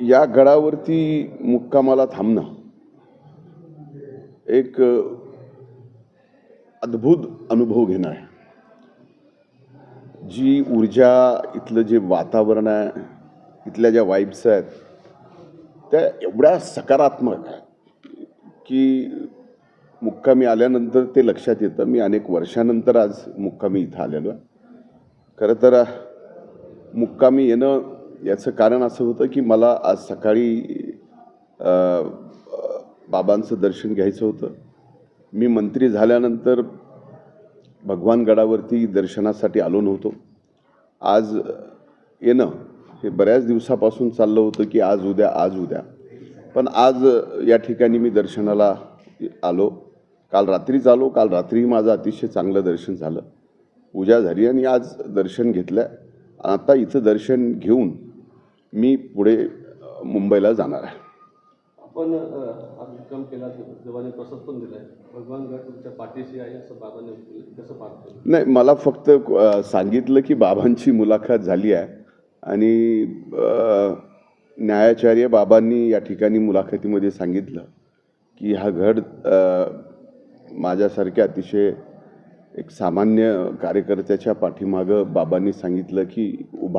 या गडावरती मुक्कामाला थांबणं एक अद्भुत अनुभव घेणं आहे. जी ऊर्जा इथलं जे वातावरण आहे इथल्या ज्या वाईब्स आहेत त्या एवढ्या सकारात्मक आहेत की मुक्कामी आल्यानंतर ते लक्षात येतं. मी अनेक वर्षानंतर आज मुक्कामी इथं आलेलो आहे. खरं तर मुक्कामी येणं याचं कारण असं होतं की मला आज सकाळी बाबांचं दर्शन घ्यायचं होतं. मी मंत्री झाल्यानंतर भगवानगडावरती दर्शनासाठी आलो नव्हतो. आज येणं हे बऱ्याच दिवसापासून चाललं होतं की आज उद्या आज उद्या. पण आज या ठिकाणी मी दर्शनाला आलो. काल रात्रीच आलो. काल रात्रीही माझं अतिशय चांगलं दर्शन झालं. पूजा झाली आणि आज दर्शन घेतलं. आता इथं दर्शन घेऊन मी पुढे मुंबईला जाणार आहे आपण मुक्काम केला देवाने प्रसाद पण दिलाय भगवान गड तुमच्या पाठीशी आहे असं बाबांनी. कसं पाहतो नाही मला फक्त सांगितलं की बाबांची मुलाखत झाली आहे आणि न्यायाचार्य बाबांनी या ठिकाणी मुलाखतीमध्ये सांगितलं की हा घड माझ्यासारख्या अतिशय एक सामान्य कार्यकर्त्याच्या पाठीमागं बाबांनी सांगितलं की उभा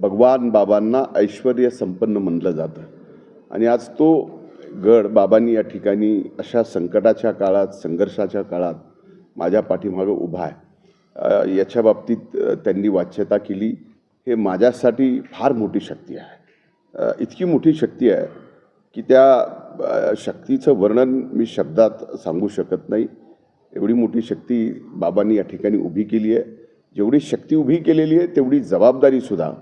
भगवान बाबांना ऐश्वर संपन्न म्हणलं जातं. आणि आज तो गड बाबांनी या ठिकाणी अशा संकटाच्या काळात संघर्षाच्या काळात माझ्या पाठीमागं उभा आहे. याच्या बाबतीत त्यांनी वाच्यता केली. हे माझ्यासाठी फार मोठी शक्ती आहे. इतकी मोठी शक्ती आहे की त्या शक्तीचं वर्णन मी शब्दात सांगू शकत नाही. एवढी मोठी शक्ती बाबांनी या ठिकाणी उभी केली आहे. जेवढी शक्ती उभी केलेली आहे तेवढी जबाबदारीसुद्धा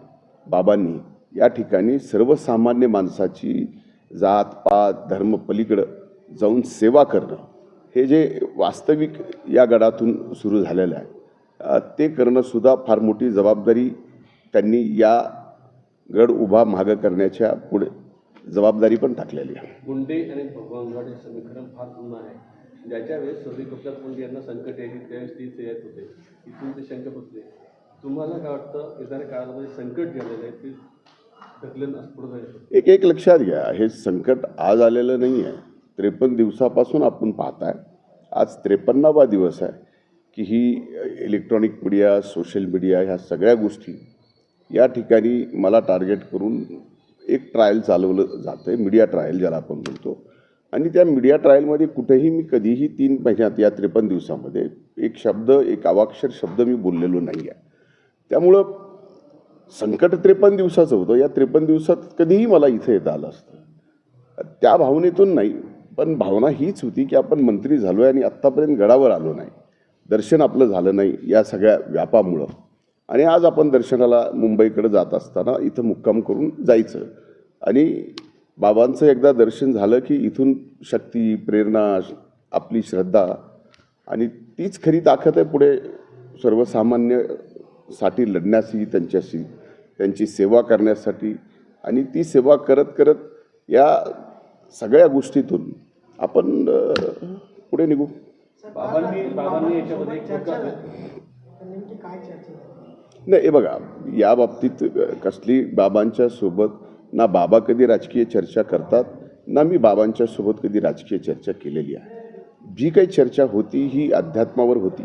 बाबांनी या ठिकाणी सर्वसामान्य माणसाची जात पात धर्म पलीकडं जाऊन सेवा करणं हे जे वास्तविक या गडातून सुरू झालेलं आहे ते करणंसुद्धा फार मोठी जबाबदारी त्यांनी या गड उभा मागं करण्याच्या पुढे जबाबदारी पण टाकलेली आहे. मुंडे आणि भगवानगड हे समीकरण फार जुनं आहे. ज्याच्या वेळेस सदी कपिलात मुंडे यांना संकट यायची त्यावेळेस ती ते येत होते. इथून ते शंका बसले तुम्हाला काय वाटतं येणाऱ्या काळामध्ये संकट जे आलेलं आहे ते ढकलून जायचं एक एक लक्षात घ्या हे संकट आज आलेलं नाही आहे. त्रेपन्न दिवसापासून आपण पाहताय. आज त्रेपन्नावा दिवस आहे की ही इलेक्ट्रॉनिक मीडिया सोशल मीडिया ह्या सगळ्या गोष्टी या ठिकाणी मला टार्गेट करून एक ट्रायल चालवलं जातं आहे मीडिया ट्रायल ज्याला आपण म्हणतो. आणि त्या मीडिया ट्रायलमध्ये कुठेही मी कधीही तीन महिन्यात या त्रेपन्न दिवसामध्ये एक शब्द एक अवाक्षर शब्द मी बोललेलो नाही आहे त्यामुळं संकट त्रेपन्न दिवसाचं होतं. या त्रेपन्न दिवसात कधीही मला इथं येता आलं असतं. त्या भावनेतून नाही पण भावना हीच होती की आपण मंत्री झालो आहे आणि आत्तापर्यंत गडावर आलो नाही. दर्शन आपलं झालं नाही या सगळ्या व्यापामुळं. आणि आज आपण दर्शनाला मुंबईकडे जात असताना इथं मुक्काम करून जायचं. आणि बाबांचं एकदा दर्शन झालं की इथून शक्ती प्रेरणा आपली श्रद्धा आणि तीच खरी ताकद आहे पुढे सर्वसामान्य सर्वसामान्यसाठी लढण्याची त्यांच्याशी त्यांची सेवा करण्यासाठी आणि ती सेवा करत करत या सगळ्या गोष्टीतून आपण पुढे निघू? नाही हे बघा या बाबतीत कसली बाबांच्या सोबत ना बाबा कधी राजकीय चर्चा करतात ना मी बाबांच्या सोबत कधी राजकीय चर्चा केलेली आहे. जी काही चर्चा होती ही अध्यात्मावर होती.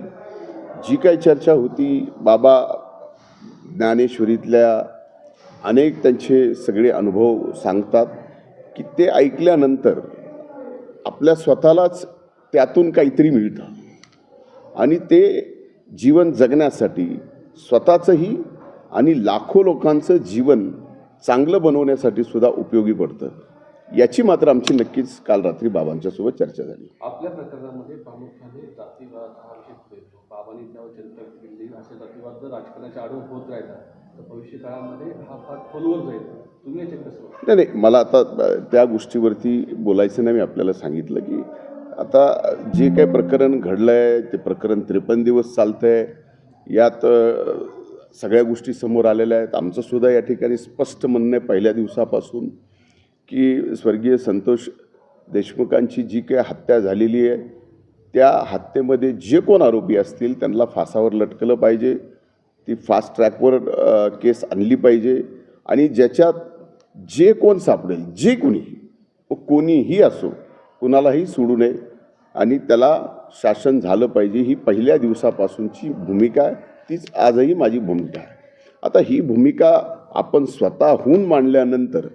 जी काही चर्चा होती बाबा ज्ञानेश्वरीतल्या अनेक त्यांचे सगळे अनुभव सांगतात की ते ऐकल्यानंतर आपल्या स्वतःलाच त्यातून काहीतरी मिळतं. आणि ते जीवन जगण्यासाठी स्वतःचंही आणि लाखो लोकांचं जीवन चांगलं बनवण्यासाठी सुद्धा उपयोगी पडतं. याची मात्र आमची नक्कीच काल रात्री बाबांच्यासोबत चर्चा झाली. आपल्या प्रकरणामध्ये प्रामुख्याने जातीवाद हा जनता जर राजकारणाच्या आडून होत राहिला तर भविष्य काळामध्ये हा भाग खोलवर जाईल. तुम्ही याच्यात कसं नाही नाही मला आता त्या गोष्टीवरती बोलायचं नाही मी आपल्याला सांगितलं की आता जे काही प्रकरण घडलं आहे ते प्रकरण त्रेपन्न दिवस चालतं आहे यात सगळ्या गोष्टी समोर आलेल्या आहेत. आमचंसुद्धा या ठिकाणी स्पष्ट म्हणणं आहे पहिल्या दिवसापासून की स्वर्गीय संतोष देशमुखांची जी काही हत्या झालेली आहे त्या हत्येमध्ये जे कोण आरोपी असतील त्यांना फासावर लटकलं पाहिजे. ती फास्ट ट्रॅकवर केस आणली पाहिजे. आणि ज्याच्यात जे कोण सापडेल जे कोणी व कोणीही असो कुणालाही सोडू नये. आणि त्याला शासन झालं पाहिजे. ही पहिल्या दिवसापासूनची भूमिका आहे. तीच आजही माझी भूमिका आहे. आता ही भूमिका आपण स्वतःहून मांडल्यानंतर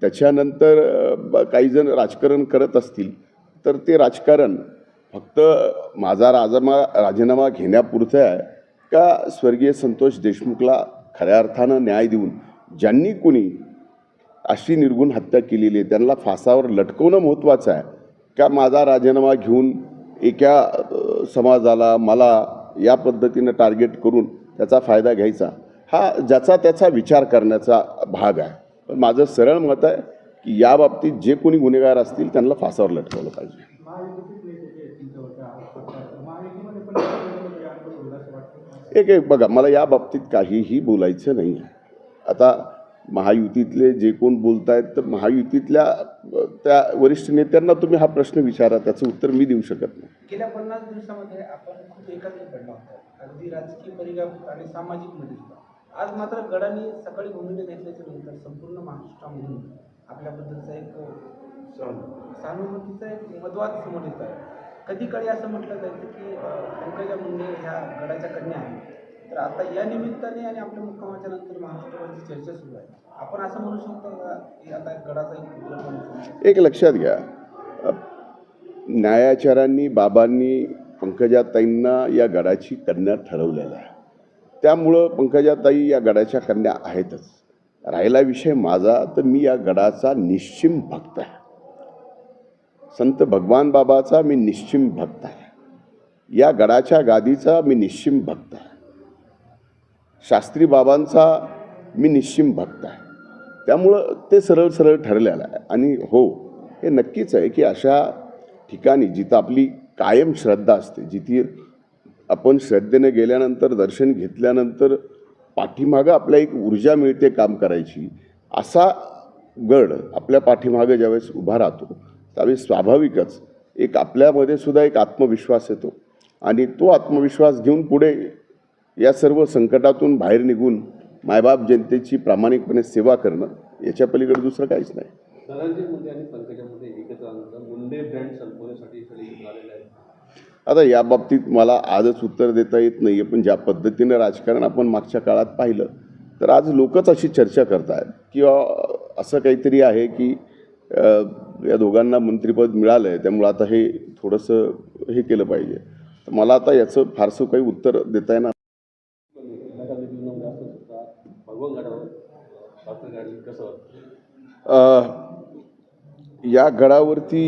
त्याच्यानंतर ब- काही जण राजकारण करत असतील तर ते राजकारण फक्त माझा राजमा राजीनामा घेण्यापुरतं आहे का स्वर्गीय संतोष देशमुखला खऱ्या अर्थानं न्याय देऊन ज्यांनी कुणी अशी निर्गुण हत्या केलेली आहे त्यांना फासावर लटकवणं महत्त्वाचं आहे? का माझा राजीनामा घेऊन एका समाजाला मला या पद्धतीनं टार्गेट करून त्याचा फायदा घ्यायचा? हा ज्याचा त्याचा विचार करण्याचा भाग आहे. पण माझं सरळ मत आहे की या बाबतीत जे कोणी गुन्हेगार असतील त्यांना फासावर लटकवलं पाहिजे महायुतीतील नेते जे आहेत त्यांच्यावरती आरोप करतात महायुतीमध्ये पण काही आरोप होईल असं वाटतं एक एक बघा मला या बाबतीत काहीही बोलायचं नाही आहे. आता महायुतीतले जे कोण बोलत आहेत तर महायुतीतल्या त्या वरिष्ठ नेत्यांना तुम्ही हा प्रश्न विचारा त्याचं उत्तर मी देऊ शकत नाही. गेल्या पन्नास दिवसामध्ये आपण खूप एकत्रित घडला होता. अगदी राजकीय परिणाम आणि सामाजिकमध्ये आज मात्र गडाने सकाळी भूमिका घेतल्याच्या नंतर संपूर्ण महाराष्ट्रामधून आपल्याबद्दलचा एक सहानुभूतीचा एक मधवाद समोर येत आहे. कधी असं म्हटलं जायचं की पंकजा मुंडे ह्या गडाच्या कन्या आहेत. तर आता या निमित्ताने आणि आपल्या मुक्कामाच्या नंतर महाराष्ट्रावरची चर्चा सुरू आहे. आपण असं म्हणू शकतो का की आता गडाचा एक एक लक्षात घ्या. न्यायाचारांनी बाबांनी पंकजाताईंना या गडाची कन्या ठरवलेलं आहे त्यामुळं पंकजाताई या गडाच्या कन्या आहेतच. राहिला विषय माझा तर मी या गडाचा निश्चिम भक्त आहे. संत भगवान बाबाचा मी निश्चिम भक्त आहे. या गडाच्या गादीचा मी निश्चिम भक्त आहे. शास्त्री बाबांचा मी निश्चिम भक्त आहे. त्यामुळं ते सरळ सरळ ठरलेलं आहे. आणि हो हे नक्कीच आहे की अशा ठिकाणी जिथं आपली कायम श्रद्धा असते जिथे आपण श्रद्धेने गेल्यानंतर दर्शन घेतल्यानंतर पाठीमागं आपल्या एक ऊर्जा मिळते काम करायची असा गड आपल्या पाठीमागं ज्यावेळेस उभा राहतो त्यावेळेस स्वाभाविकच एक आपल्यामध्ये सुद्धा एक आत्मविश्वास येतो. आणि तो आत्मविश्वास घेऊन पुढे या सर्व संकटातून बाहेर निघून मायबाप जनतेची प्रामाणिकपणे सेवा करणं याच्या पलीकडे दुसरं काहीच नाही. आता या बाबतीत मला आजच उत्तर देता येत नाही आहे पण ज्या पद्धतीनं राजकारण आपण मागच्या काळात पाहिलं तर आज लोकच अशी चर्चा करत आहेत किंवा असं काहीतरी आहे की या दोघांना मंत्रिपद मिळालं आहे त्यामुळं आता हे थोडंसं हे केलं पाहिजे. तर मला आता याचं फारसं काही उत्तर देता येणार कसं या गडावरती